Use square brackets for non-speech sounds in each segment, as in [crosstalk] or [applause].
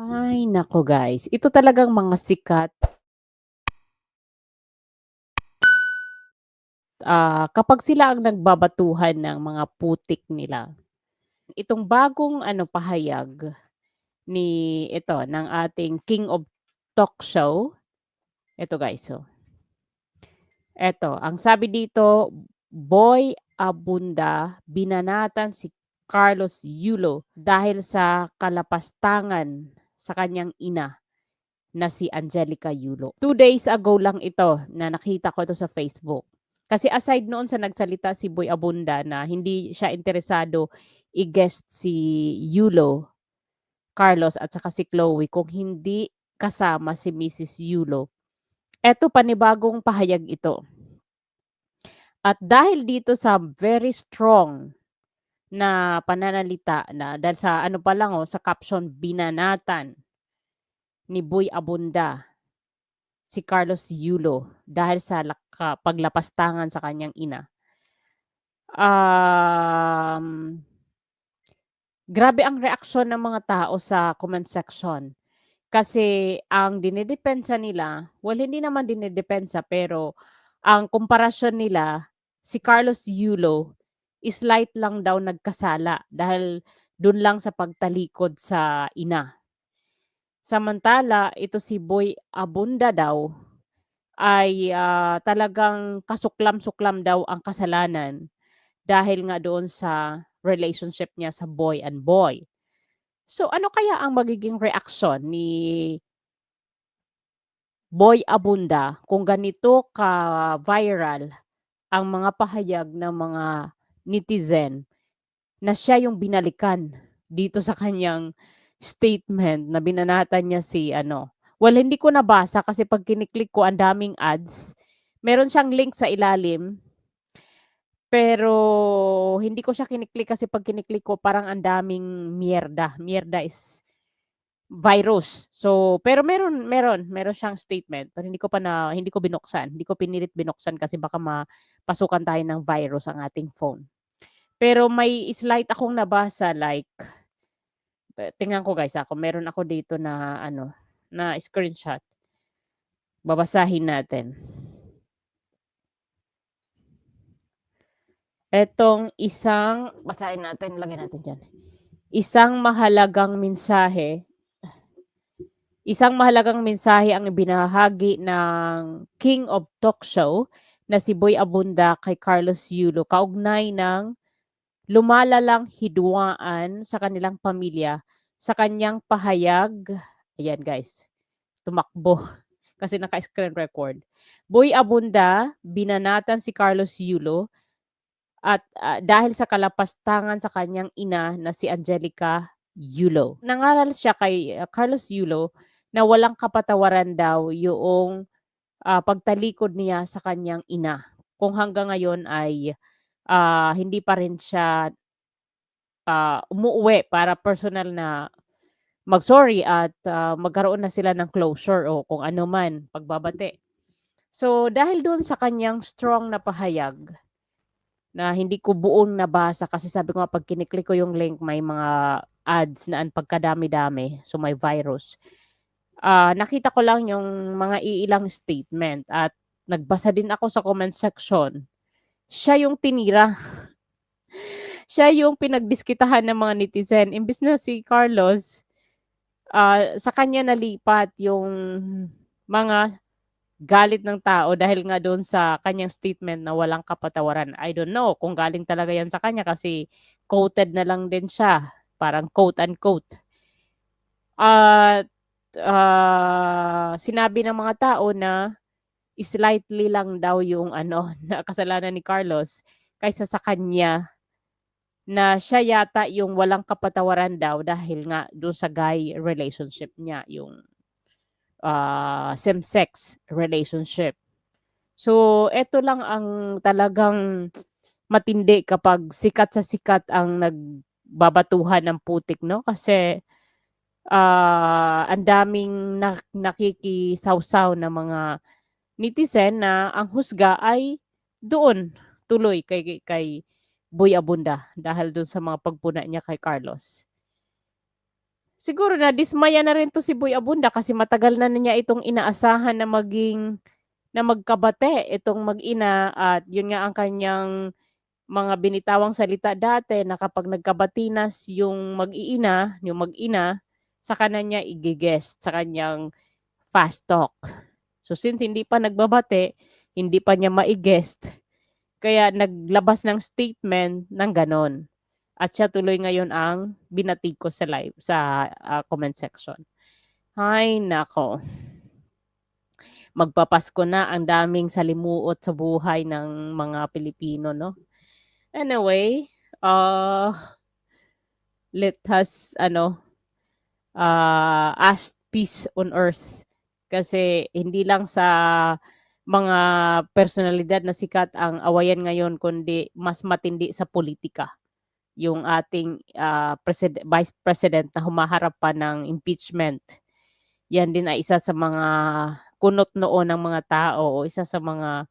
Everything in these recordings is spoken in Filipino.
Ay naku guys, ito talagang mga sikat ah, kapag sila ang nagbabatuhan ng mga putik nila. Itong bagong ano pahayag ni ito ng ating king of talk show. Eto guys, oh. Eto, ang sabi dito, Boy Abunda binanatan si Carlos Yulo dahil sa kalapastangan sa kanyang ina na si Angelica Yulo. Two days ago lang ito na nakita ko ito sa Facebook. Kasi aside noon sa nagsalita si Boy Abunda na hindi siya interesado i-guest si Yulo, Carlos at saka si Chloe kung hindi kasama si Mrs. Yulo. Eto panibagong pahayag ito. At dahil dito sa very strong na pananalita na dahil sa ano pa lang oh, sa caption binanatan ni Boy Abunda si Carlos Yulo dahil sa laka, paglapastangan sa kanyang ina. Um, grabe ang reaksyon ng mga tao sa comment section. Kasi ang dinidepensa nila, well hindi naman dinidepensa pero ang komparasyon nila si Carlos Yulo is light lang daw nagkasala dahil dun lang sa pagtalikod sa ina. Samantala, ito si Boy Abunda daw ay uh, talagang kasuklam-suklam daw ang kasalanan dahil nga doon sa relationship niya sa boy and boy. So ano kaya ang magiging reaksyon ni Boy Abunda kung ganito ka-viral ang mga pahayag ng mga netizen na siya yung binalikan dito sa kanyang statement na binanatan niya si ano. Well, hindi ko nabasa kasi pag kiniklik ko ang daming ads. Meron siyang link sa ilalim pero hindi ko siya kiniklik kasi pag kiniklik ko parang ang daming mierda. Mierda is virus. So, pero meron meron meron siyang statement pero hindi ko pa na hindi ko binuksan. Hindi ko pinilit binuksan kasi baka mapasukan tayo ng virus ang ating phone. Pero may slight akong nabasa like tingnan ko guys ako meron ako dito na ano na screenshot. Babasahin natin. Etong isang, basahin natin, lagyan natin dyan. Isang mahalagang mensahe, isang mahalagang mensahe ang binahagi ng King of Talk Show na si Boy Abunda kay Carlos Yulo kaugnay ng lumalalang hidwaan sa kanilang pamilya sa kanyang pahayag. Ayan guys, tumakbo [laughs] kasi naka-screen record. Boy Abunda, binanatan si Carlos Yulo at uh, dahil sa kalapastangan sa kanyang ina na si Angelica Yulo. Nangaral siya kay uh, Carlos Yulo na walang kapatawaran daw yung uh, pagtalikod niya sa kanyang ina. Kung hanggang ngayon ay uh, hindi pa rin siya uh, umuwi para personal na mag-sorry at uh, magkaroon na sila ng closure o kung ano man, pagbabate. So dahil doon sa kanyang strong na pahayag, na hindi ko buong nabasa kasi sabi ko nga pag kiniklik ko yung link may mga ads na ang pagkadami-dami so may virus. Uh, nakita ko lang yung mga iilang statement at nagbasa din ako sa comment section. Siya yung tinira. [laughs] siya yung pinagdiskitahan ng mga netizen. Imbis na si Carlos, uh, sa kanya nalipat yung mga galit ng tao dahil nga doon sa kanyang statement na walang kapatawaran. I don't know kung galing talaga yan sa kanya kasi quoted na lang din siya. Parang quote unquote. At uh, uh, sinabi ng mga tao na slightly lang daw yung ano [laughs] na kasalanan ni Carlos kaysa sa kanya na siya yata yung walang kapatawaran daw dahil nga doon sa guy relationship niya yung uh, same-sex relationship. So, ito lang ang talagang matindi kapag sikat sa sikat ang nagbabatuhan ng putik, no? Kasi uh, ang daming nak- nakikisawsaw na mga netizen na ang husga ay doon tuloy kay kay Boy Abunda dahil doon sa mga pagpuna niya kay Carlos. Siguro nadismaya na rin 'to si Boy Abunda kasi matagal na niya itong inaasahan na maging na magkabate itong mag-ina at yun nga ang kanyang mga binitawang salita dati na kapag nagkabatinas yung mag-iina, yung mag-ina, saka na niya ige-guest sa kanyang fast talk. So since hindi pa nagbabate, hindi pa niya mai-guest, kaya naglabas ng statement ng gano'n. At siya tuloy ngayon ang binatig ko sa live sa, ah, comment section. Hay naku. Magpapasko na, ang daming salimuot sa buhay ng mga Pilipino 'no. Anyway, ah let us ano, ah, ask peace on earth. Kasi hindi lang sa mga personalidad na sikat ang awayan ngayon kundi mas matindi sa politika. Yung ating, ah, preside Vice President na humaharap pa ng impeachment. Yan din ay isa sa mga kunot noo ng mga tao o isa sa mga,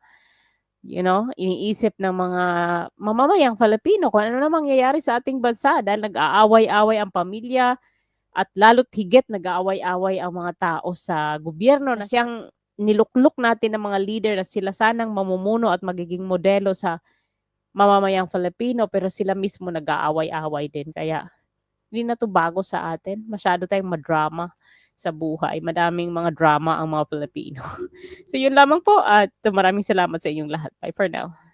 you know, iniisip ng mga mamamayang Filipino kung ano na mangyayari sa ating bansa dahil nag-aaway-away ang pamilya at lalo't higit nag-aaway-away ang mga tao sa gobyerno na siyang niluklok natin ng mga leader na sila sanang mamumuno at magiging modelo sa mamamayang Filipino pero sila mismo nag-aaway-away din kaya hindi na 'to bago sa atin. Masyado tayong madrama sa buhay. Madaming mga drama ang mga Pilipino. [laughs] So yun lamang po at maraming salamat sa inyong lahat. Bye for now.